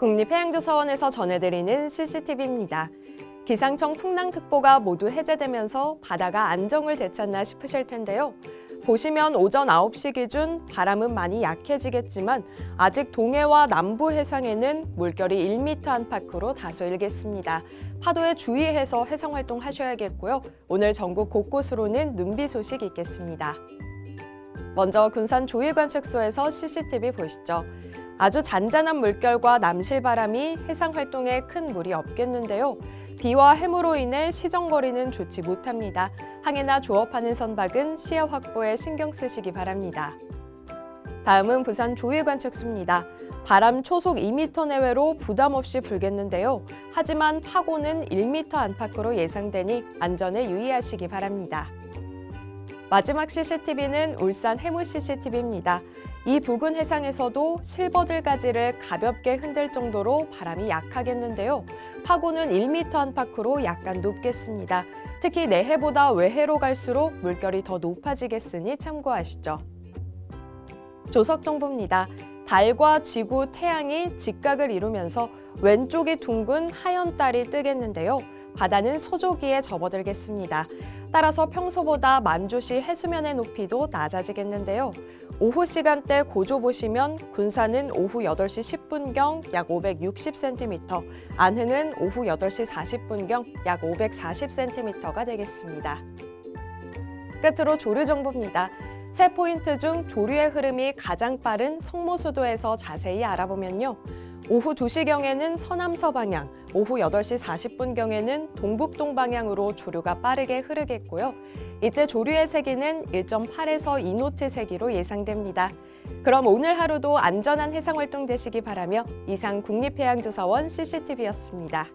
국립해양조사원에서 전해드리는 CCTV입니다. 기상청 풍랑특보가 모두 해제되면서 바다가 안정을 되찾나 싶으실 텐데요. 보시면 오전 9시 기준 바람은 많이 약해지겠지만 아직 동해와 남부 해상에는 물결이 1m 안팎으로 다소 일겠습니다. 파도에 주의해서 해상 활동 하셔야겠고요. 오늘 전국 곳곳으로는 눈비 소식 있겠습니다. 먼저 군산 조일관측소에서 CCTV 보시죠. 아주 잔잔한 물결과 남실 바람이 해상 활동에 큰 무리 없겠는데요. 비와 해무로 인해 시정거리는 좋지 못합니다. 항해나 조업하는 선박은 시야 확보에 신경 쓰시기 바랍니다. 다음은 부산 조일관측소입니다. 바람 초속 2m 내외로 부담 없이 불겠는데요. 하지만 파고는 1m 안팎으로 예상되니 안전에 유의하시기 바랍니다. 마지막 CCTV는 울산 해무 CCTV입니다. 이 부근 해상에서도 실버들 가지를 가볍게 흔들 정도로 바람이 약하겠는데요. 파고는 1m 안팎으로 약간 높겠습니다. 특히 내해보다 외해로 갈수록 물결이 더 높아지겠으니 참고하시죠. 조석 정보입니다. 달과 지구, 태양이 직각을 이루면서 왼쪽이 둥근 하얀 달이 뜨겠는데요. 바다는 소조기에 접어들겠습니다. 따라서 평소보다 만조시 해수면의 높이도 낮아지겠는데요. 오후 시간대 고조 보시면 군산은 오후 8시 10분경 약 560cm, 안흥은 오후 8시 40분경 약 540cm가 되겠습니다. 끝으로 조류 정보입니다. 세 포인트 중 조류의 흐름이 가장 빠른 성모수도에서 자세히 알아보면요. 오후 2시경에는 서남서 방향, 오후 8시 40분경에는 동북동 방향으로 조류가 빠르게 흐르겠고요. 이때 조류의 세기는 1.8에서 2노트 세기로 예상됩니다. 그럼 오늘 하루도 안전한 해상 활동 되시기 바라며 이상 국립해양조사원 CCTV였습니다.